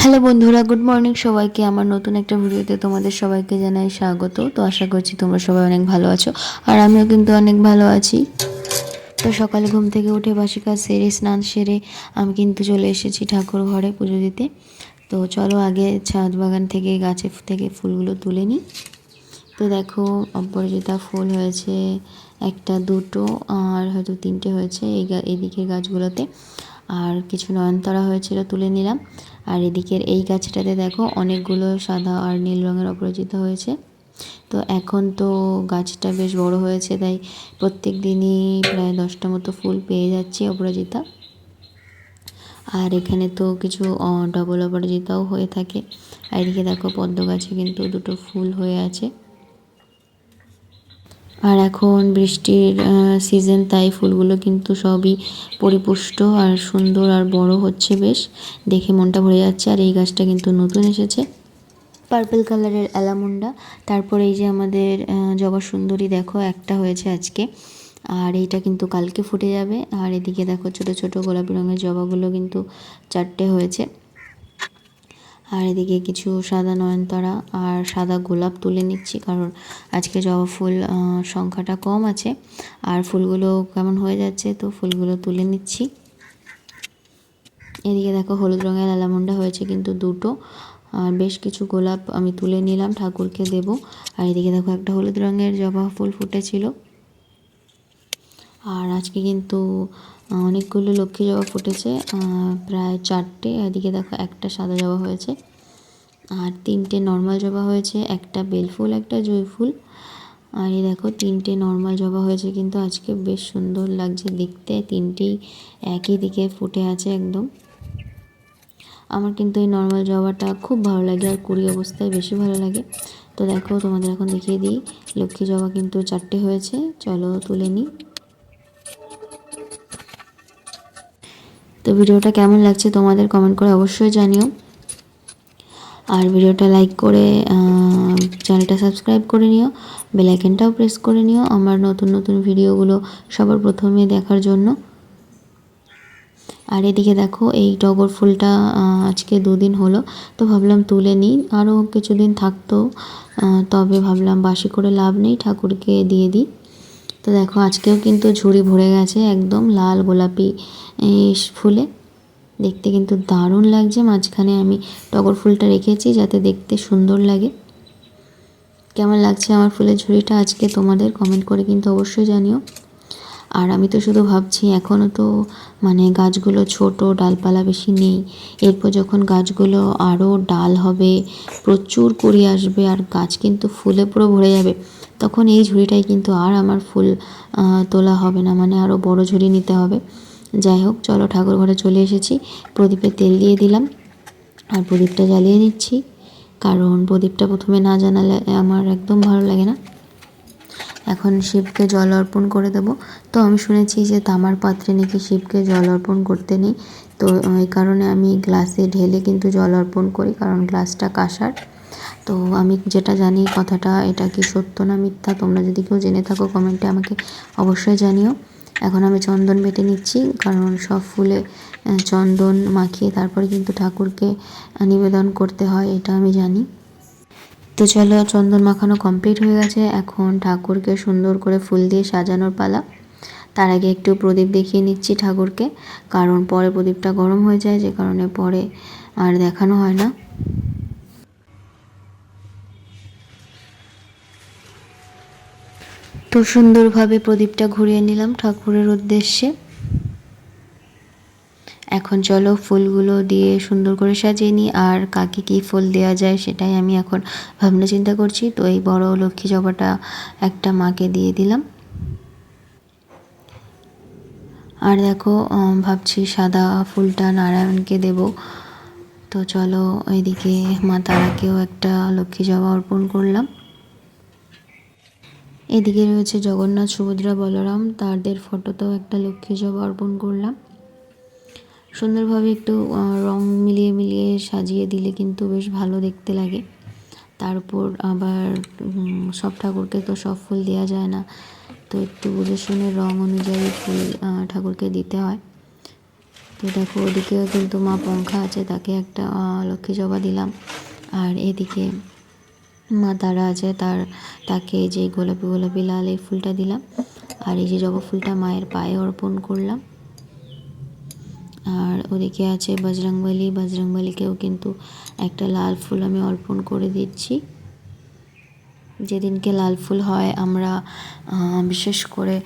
Hello বন্ধুরা, good morning সবাইকে। আমার নতুন একটা ভিডিওতে তোমাদের সবাইকে জানাই স্বাগত। তো আশা করছি তোমরা সবাই অনেক ভালো আছো, আর আমিও কিন্তু অনেক ভালো আছি। তো সকালে ঘুম থেকে উঠে বাসি কাজ সেরে, স্নান সেরে আমি কিন্তু চলে এসেছি ঠাকুর ঘরে পুজো দিতে। তো চলো আগে ছাদ বাগান থেকে, গাছে থেকে ফুলগুলো তুলে নিই। তো দেখো, অপরাজিতা ফুল হয়েছে একটা, দুটো, আর হয়তো তিনটে হয়েছে এই এদিকের গাছগুলোতে। আর কিছু নয়নতারা হয়েছিল তুলে নিলাম। আর এদিকের এই গাছটাতে দেখো অনেকগুলো সাদা আর নীল রঙের অপরাজিতা হয়েছে। তো এখন তো গাছটা বেশ বড় হয়েছে, তাই প্রত্যেক দিনই প্রায় দশটা মতো ফুল পেয়ে যাচ্ছি অপরাজিতা। আর এখানে তো কিছু ডবল অপরাজিতাও হয়ে থাকে। আর এদিকে দেখো পদ্ম গাছে কিন্তু দুটো ফুল হয়ে আছে। আর এখন বৃষ্টির সিজন তাই ফুলগুলো কিন্তু সবই পরিপুষ্ট আর সুন্দর আর বড় হচ্ছে বেশ। দেখে মনটা ভরে যাচ্ছে আর এই গাছটা কিন্তু নতুন এসেছে। পার্পল কালারের অ্যালামুন্ডা। তারপরে এই যে আমাদের জবা সুন্দরী দেখো, একটা হয়েছে আজকে। আর এইটা কিন্তু কালকে ফুটে যাবে। আর এদিকে দেখো ছোট ছোট গোলাপি রঙের জবাগুলো কিন্তু চারটে হয়েছে। আর এদিকে কিছু সাদা নয়নতারা আর সাদা গোলাপ তুলে নিচ্ছি, কারণ আজকে জবা ফুল সংখ্যাটা কম আছে। আর ফুলগুলো কেমন হয়ে যাচ্ছে, তো ফুলগুলো তুলে নিচ্ছি। এদিকে দেখো হলুদ রঙের আলামন্ডা হয়েছে কিন্তু দুটো। আর বেশ কিছু গোলাপ আমি তুলে নিলাম, ঠাকুরকে দেব। আর এদিকে দেখো একটা হলুদ রঙের জবা ফুল ফুটেছিল। আর আজকে কিন্তু অনেকগুলো লক্ষ্মী জবা ফুটেছে প্রায় চারটে। এদিকে দেখো একটা সাদা জবা হয়েছে, আর তিনটে নর্মাল জবা হয়েছে, একটা বেলফুল একটা জয়ফুল আর এই দেখো, তিনটে নর্মাল জবা হয়েছে, কিন্তু আজকে বেশ সুন্দর লাগছে দেখতে। তিনটেই একই দিকে ফুটে আছে একদম। আমার কিন্তু এই নর্মাল জবাটা খুব ভালো লাগে, আর কুড়ি অবস্থায় বেশি ভালো লাগে। তো দেখো, তোমাদের এখন দেখিয়ে দিই, লক্ষ্মী জবা কিন্তু চারটে হয়েছে। চলো তুলে নিই। তো ভিডিওটা কেমন লাগছে তোমাদের কমেন্ট করে অবশ্যই জানিও। আর ভিডিওটা লাইক করে চ্যানেলটা সাবস্ক্রাইব করে নিও বেলাইকেনটাও প্রেস করে নিও আমার নতুন নতুন ভিডিওগুলো সবার প্রথমে দেখার জন্য। আর এদিকে দেখো, এই টগর ফুলটা আজকে দুদিন হলো, তো ভাবলাম তুলে নিই। আরও কিছুদিন থাকতো তবে ভাবলাম বাসি করে লাভ নেই, ঠাকুরকে দিয়ে দিই। তো দেখো, আজকেও কিন্তু ঝুড়ি ভরে গেছে একদম লাল গোলাপি ফুলে। দেখতে কিন্তু দারুণ লাগছে। মাঝখানে আমি টগর ফুলটা রেখেছি যাতে দেখতে সুন্দর লাগে। কেমন লাগছে আমার ফুলের ঝুড়িটা আজকে তোমাদের কমেন্ট করে কিন্তু অবশ্যই জানিও। আর আমি তো শুধু ভাবছি এখনও তো মানে গাছগুলো ছোট, ডালপালা বেশি নেই। এরপর যখন গাছগুলো আরও ডাল হবে, প্রচুর কুড়ি আসবে, আর গাছ কিন্তু ফুলে পুরো ভরে যাবে। তখন এই ঝুড়িটাই কিন্তু আর আমার ফুল তোলা হবে না মানে আরও বড় ঝুড়ি নিতে হবে। যাই হোক, চলো ঠাকুর ঘরে চলে এসেছি। প্রদীপে তেল দিয়ে দিলাম, আর প্রদীপটা জ্বালিয়ে নিচ্ছি। কারণ প্রদীপটা প্রথমে না জানালে আমার একদম ভালো লাগে না। এখন শিবকে জল অর্পণ করে দেব। তো আমি শুনেছি যে তামার পাত্রে নাকি শিবকে জল অর্পণ করতে নেই। তো এই কারণে আমি গ্লাসে ঢেলে কিন্তু জল অর্পণ করি, কারণ গ্লাসটা কাঁসার। তো আমি যেটা জানি কথাটা, এটা কি সত্য না মিথ্যা? তোমরা যদি কেউ জেনে থাকো কমেন্টে আমাকে অবশ্যই জানিও। এখন আমি চন্দন বেটে নিচ্ছি, কারণ সব ফুলে চন্দন মাখিয়ে তারপরে কিন্তু ঠাকুরকে নিবেদন করতে হয়, এটা আমি জানি। তো চলো, চন্দন মাখানো কমপ্লিট হয়ে গেছে। এখন ঠাকুরকে সুন্দর করে ফুল দিয়ে সাজানোর পালা। তার আগে একটু প্রদীপ দেখিয়ে নিচ্ছি ঠাকুরকে, কারণ পরে প্রদীপটা গরম হয়ে যায়, যে কারণে পরে আর দেখানো হয় না। তো সুন্দরভাবে প্রদীপটা ঘুরিয়ে নিলাম ঠাকুরের উদ্দেশ্যে। এখন চলো ফুলগুলো দিয়ে সুন্দর করে সাজিয়ে নিই, আর কাকে কী ফুল দেওয়া যায় সেটাই আমি এখন ভাবনা চিন্তা করছি। তো এই বড় লক্ষ্মী জবাটা একটা মাকে দিয়ে দিলাম। আর দেখো ভাবছি সাদা ফুলটা নারায়ণকে দেব। তো চলো ওইদিকে মা তারাকেও একটা লক্ষ্মী জবা অর্পণ করলাম। এদিকে রয়েছে জগন্নাথ, সুভদ্রা, বলরাম। তাদের ফটোতেও একটা লক্ষ্মী জবা অর্পণ করলাম। সুন্দরভাবে একটু রং মিলিয়ে মিলিয়ে সাজিয়ে দিলে কিন্তু বেশ ভালো দেখতে লাগে। তার উপর আবার সব ঠাকুরকে তো সব ফুল দেওয়া যায় না। তো একটু বুঝে শুনে রং অনুযায়ী ফুল ঠাকুরকে দিতে হয়। তো দেখো, ওদিকেও কিন্তু মা পঙ্খা আছে, তাকে একটা লক্ষ্মী জবা দিলাম। আর এদিকে মা তারা আছে, তার, তাকে যে গোলাপি গোলাপি লাল এই ফুলটা দিলাম। আর এই যে জবা ফুলটা মায়ের পায়ে অর্পণ করলাম। আর ওদিকে আছে বজরংবলী বজরংবলীকেও কিন্তু একটা লাল ফুল আমি অর্পণ করে দিচ্ছি। যেদিনকে লাল ফুল হয়, আমরা বিশেষ করে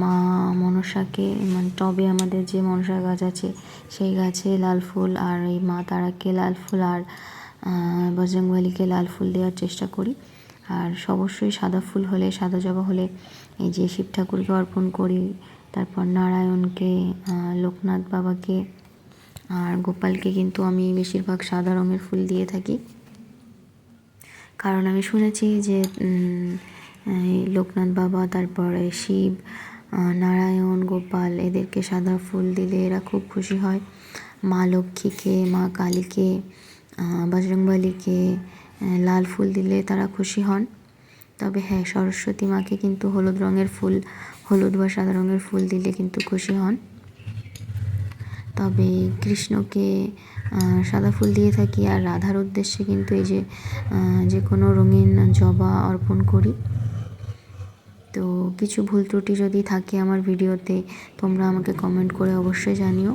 মা মনসাকে মানে টবে আমাদের যে মনসা গাছ আছে, সেই গাছে লাল ফুল আর এই মা তারাকে লাল ফুল আর বজরংবলীকে লাল ফুল দেওয়ার চেষ্টা করি। আর অবশ্যই সাদা ফুল হলে, সাদা জবা হলে এই যে শিব ঠাকুরকে অর্পণ করি, তারপর নারায়ণকে লোকনাথ বাবাকে আর গোপালকে কিন্তু আমি বেশিরভাগ সাদা রঙের ফুল দিয়ে থাকি। কারণ আমি শুনেছি যে লোকনাথ বাবা, তারপরে শিব নারায়ণ, গোপাল এদেরকে সাদা ফুল দিলে এরা খুব খুশি হয়। মা লক্ষ্মীকে, মা কালীকে বজরংবলীকে লাল ফুল দিলে তারা খুশি হন। তবে হ্যাঁ সরস্বতী মাকে কিন্তু হলুদ রঙের ফুল, হলুদ বা সাদা রঙের ফুল দিলে কিন্তু খুশি হন। তবে কৃষ্ণকে সাদা ফুল দিয়ে থাকি আর রাধার উদ্দেশ্যে কিন্তু এই যে যে কোনো রঙিন জবা অর্পণ করি। তো কিছু ভুল ত্রুটি যদি থাকে আমার ভিডিওতে, তোমরা আমাকে কমেন্ট করে অবশ্যই জানিও।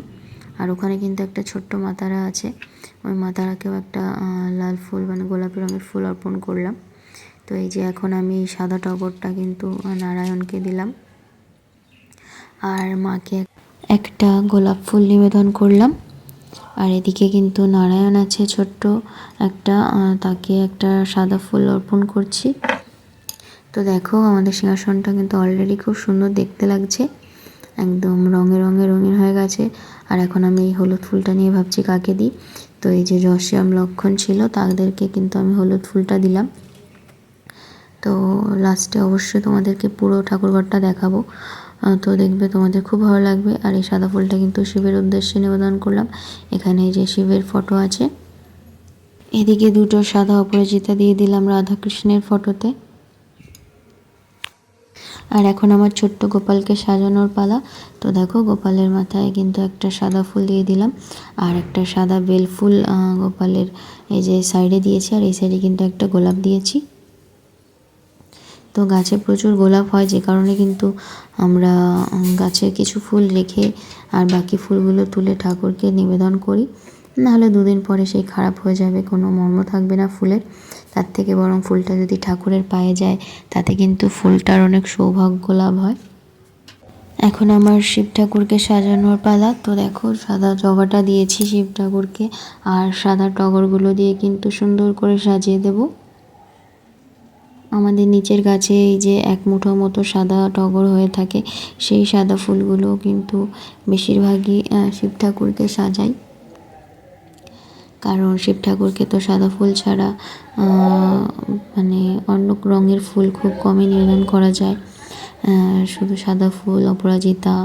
আর ওখানে কিন্তু একটা ছোট্ট মাতারা আছে। ওই মাতারাকেও একটা লাল ফুল মানে গোলাপি রঙের ফুল অর্পণ করলাম। তো এই যে এখন আমি সাদা টগরটা কিন্তু নারায়ণকে দিলাম। আর মাকে একটা গোলাপ ফুল নিবেদন করলাম। আর এদিকে কিন্তু নারায়ণ আছে ছোট্ট একটা তাকে একটা সাদা ফুল অর্পণ করছি। তো দেখো, আমাদের সিংহাসনটা কিন্তু অলরেডি খুব সুন্দর দেখতে লাগছে। একদম রঙে রঙে রঙিন হয়ে গেছে। আর এখন আমি এই হলুদ ফুলটা নিয়ে ভাবছি কাকে দিই। তো এই যে যশ্যাম লক্ষণ ছিল, তাদেরকে কিন্তু আমি হলুদ ফুলটা দিলাম। তো লাস্টে অবশ্যই তোমাদেরকে পুরো ঠাকুরঘরটা দেখাবো। তো দেখবে তোমাদের খুব ভালো লাগবে। আর এই সাদা ফুলটা কিন্তু শিবের উদ্দেশ্যে নিবেদন করলাম। এখানে এই যে শিবের ফটো আছে। এদিকে দুটো সাদা অপরাজিতা দিয়ে দিলাম রাধাকৃষ্ণের ফটোতে। আর এখন আমার ছোট্ট গোপালকে সাজানোর পালা। তো দেখো, গোপালের মাথায় কিন্তু একটা সাদা ফুল দিয়ে দিলাম। আর একটা সাদা বেল ফুল গোপালের এই যে সাইডে দিয়েছি। আর এই সাইডে কিন্তু একটা গোলাপ দিয়েছি। তো গাছে প্রচুর গোলাপ হয়, যে কারণে কিন্তু আমরা গাছে কিছু ফুল রেখে আর বাকি ফুলগুলো তুলে ঠাকুরকে নিবেদন করি। নাহলে দুদিন পরে সেই খারাপ হয়ে যাবে, কোনো মর্ম থাকবে না ফুলের। তার থেকে বরং ফুলটা যদি ঠাকুরের পায়ে যায়, তাতে কিন্তু ফুলটার অনেক সৌভাগ্য লাভ হয়। এখন আমার শিব ঠাকুরকে সাজানোর পালা। তো দেখো, সাদা জবাটা দিয়েছি শিব ঠাকুরকে, আর সাদা টগরগুলো দিয়ে কিন্তু সুন্দর করে সাজিয়ে দেবো। আমাদের নিচের গাছে এই যে এক মুঠো মতো সাদা টগর হয়ে থাকে, সেই সাদা ফুলগুলো কিন্তু বেশিরভাগই শিব ঠাকুরকে সাজাই। কারণ শিব ঠাকুরকে তো সাদা ফুল ছাড়া মানে অন্য রঙের ফুল খুব কমই নিবেদন করা যায়। শুধু সাদা ফুল, অপরাজিতা,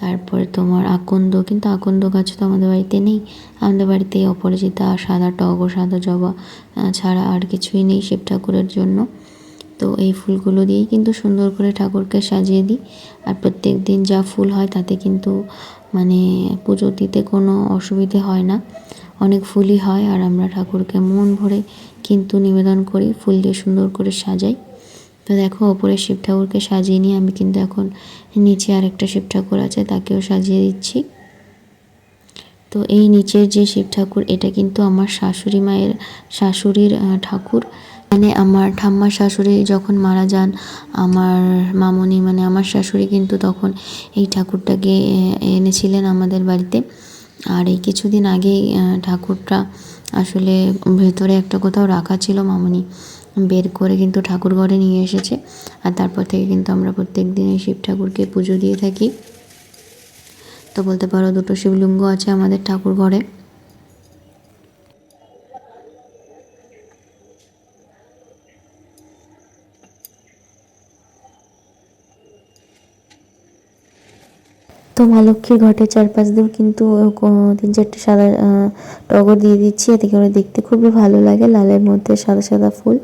তারপরে তোমার আকন্দ, কিন্তু আকন্দ গাছ তো আমাদের বাড়িতে নেই। আমাদের বাড়িতে অপরাজিতা, সাদা টগর সাদা জবা ছাড়া আর কিছুই নেই শিব ঠাকুরের জন্য। তো এই ফুলগুলো দিয়েই কিন্তু সুন্দর করে ঠাকুরকে সাজিয়ে দিই। আর প্রত্যেক দিন যা ফুল হয় তাতে কিন্তু মানে পুজো দিতে কোনো অসুবিধে হয় না। অনেক ফুলই হয় আর আমরা ঠাকুরকে মন ভরে কিন্তু নিবেদন করি ফুল দিয়ে সুন্দর করে সাজাই। তো দেখো, ওপরে শিব ঠাকুরকে সাজিয়ে নিয়ে আমি কিন্তু এখন নিচে আরেকটা শিব ঠাকুর আছে, তাকেও সাজিয়ে দিচ্ছি। তো এই নিচের যে শিব ঠাকুর, এটা কিন্তু আমার শাশুড়ি মায়ের, শাশুড়ির ঠাকুর। মানে আমার ঠাম্মার শাশুড়ি যখন মারা যান, আমার মামনি মানে আমার শাশুড়ি কিন্তু তখন এই ঠাকুরটাকে এনেছিলেন আমাদের বাড়িতে। আর এই কিছুদিন আগেই ঠাকুরটা আসলে ভেতরে একটা কোথাও রাখা ছিল মামনি। বের করে কিন্তু ঠাকুর ঘরে নিয়ে এসেছে। আর তারপর থেকে কিন্তু আমরা প্রত্যেক দিন এই শিব ঠাকুরকে পুজো দিয়ে থাকি। তো বলতে পারো, দুটো শিবলিঙ্গ আছে আমাদের ঠাকুর ঘরে। তো মা লক্ষ্মীর ঘটের চারপাশ দিয়েও কিন্তু কো- তিন চারটে সাদা টগর দিয়ে দিচ্ছি। এতে করে দেখতে খুবই ভালো লাগে, লালের মধ্যে সাদা সাদা ফুল।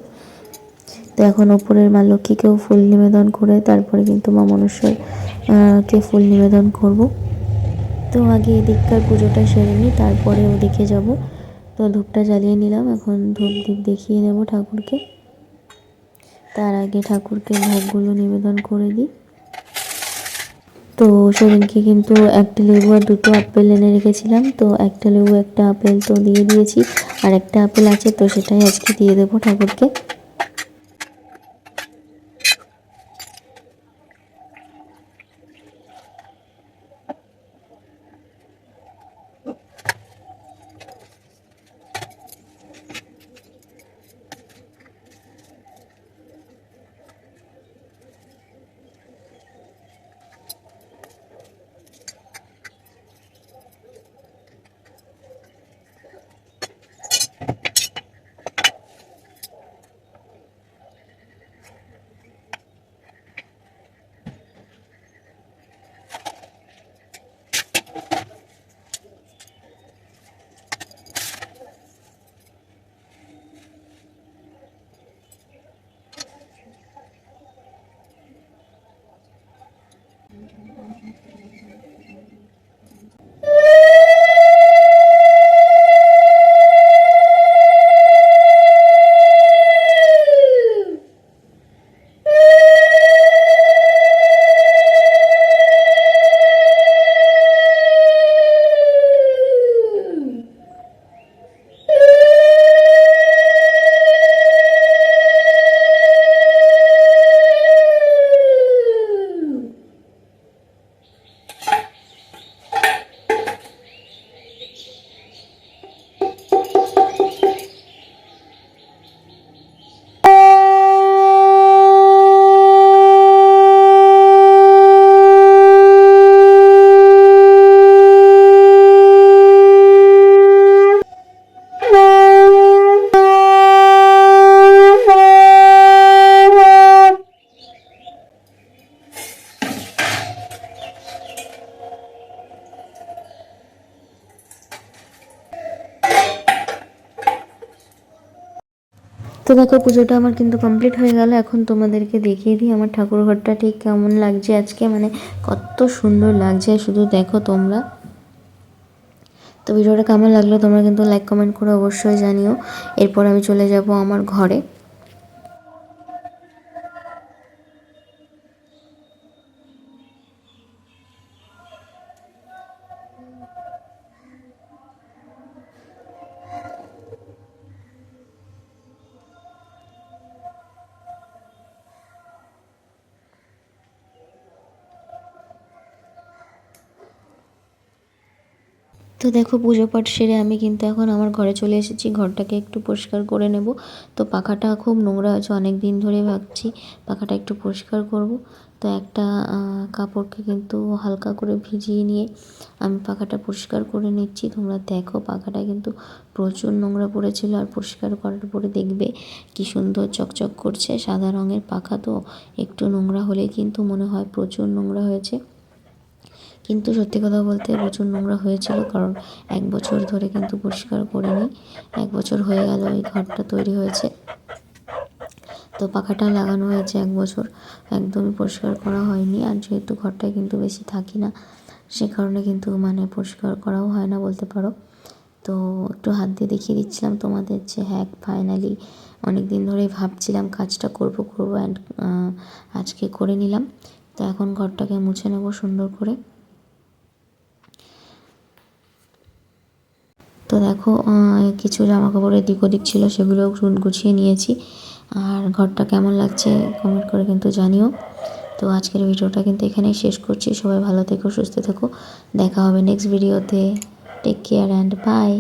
তো এখন ওপরের মা লক্ষ্মীকেও ফুল নিবেদন করে তারপরে কিন্তু মা কে ফুল নিবেদন করব। তো আগে এদিককার পুজোটা সেরে নিই তারপরে ওদিকে যাব। তো ধূপটা জ্বালিয়ে নিলাম, এখন ধূপ, দীপ দেখিয়ে নেব ঠাকুরকে। তার আগে ঠাকুরকে ভোগগুলো নিবেদন করে দিই। তো সেদিনকে কিন্তু একটা লেবু আর দুটো আপেল এনে রেখেছিলাম। তো একটা লেবু, একটা আপেল তো দিয়ে দিয়েছি। আর একটা আপেল আছে, তো সেটাই আজকে দিয়ে দেবো ঠাকুরকে। তো দেখো, পুজোটা আমার কিন্তু কমপ্লিট হয়ে গেল। এখন তোমাদেরকে দেখিয়ে দিই আমার ঠাকুর ঘরটা ঠিক কেমন লাগছে আজকে। মানে কত সুন্দর লাগছে, শুধু দেখো তোমরা। তো ভিডিওটা কেমন লাগল তোমরা কিন্তু লাইক কমেন্ট করে অবশ্যই জানিও। এরপর আমি চলে যাব আমার ঘরে। তো দেখো পুজো পাঠ সেরে আমি কিন্তু এখন আমার ঘরে চলে এসেছি। ঘরটাকে একটু পরিষ্কার করে নেব। তো পাখাটা খুব নোংরা আছে অনেক দিন ধরে ভাবছি পাখাটা একটু পরিষ্কার করব। তো একটা কাপড়কে কিন্তু হালকা করে ভিজিয়ে নিয়ে আমি পাখাটা পরিষ্কার করে নিচ্ছি। তোমরা দেখো পাখাটা কিন্তু প্রচুর নোংরা পড়েছিল আর পরিষ্কার করার পরে দেখবে কি সুন্দর চকচক করছে। সাদা রঙের পাখা তো একটু নোংরা হলে কিন্তু মনে হয় প্রচুর নোংরা হয়েছে। কিন্তু সত্যি কথা বলতে প্রচুর নোংরা হয়েছিল, কারণ এক বছর ধরে কিন্তু পরিষ্কার করিনি। এক বছর হয়ে গেল এই ঘরটা তৈরি হয়েছে। তো পাখাটা লাগানো হয়েছে এক বছর, একদমই পরিষ্কার করা হয়নি। আর যেহেতু ঘরটায় কিন্তু বেশি থাকি না, সে কারণে কিন্তু মানে পরিষ্কার করাও হয় না বলতে পারো। তো একটু হাত দিয়ে দেখিয়ে দিচ্ছিলাম তোমাদের যে হ্যাঁ ফাইনালি অনেক দিন ধরেই ভাবছিলাম কাজটা করব করব অ্যান্ড আজকে করে নিলাম। তো এখন ঘরটাকে মুছে নেব সুন্দর করে। তো দেখো কিছু জামা কাপড়ের দিক ওদিক ছিল, সেগুলোও গুছিয়ে নিয়েছি। আর ঘরটা কেমন লাগছে কমেন্ট করে কিন্তু জানিও। তো আজকের ভিডিওটা কিন্তু এখানেই শেষ করছি। সবাই ভালো থেকো, সুস্থ থেকো। দেখা হবে নেক্সট ভিডিওতে টেক কেয়ার অ্যান্ড বাই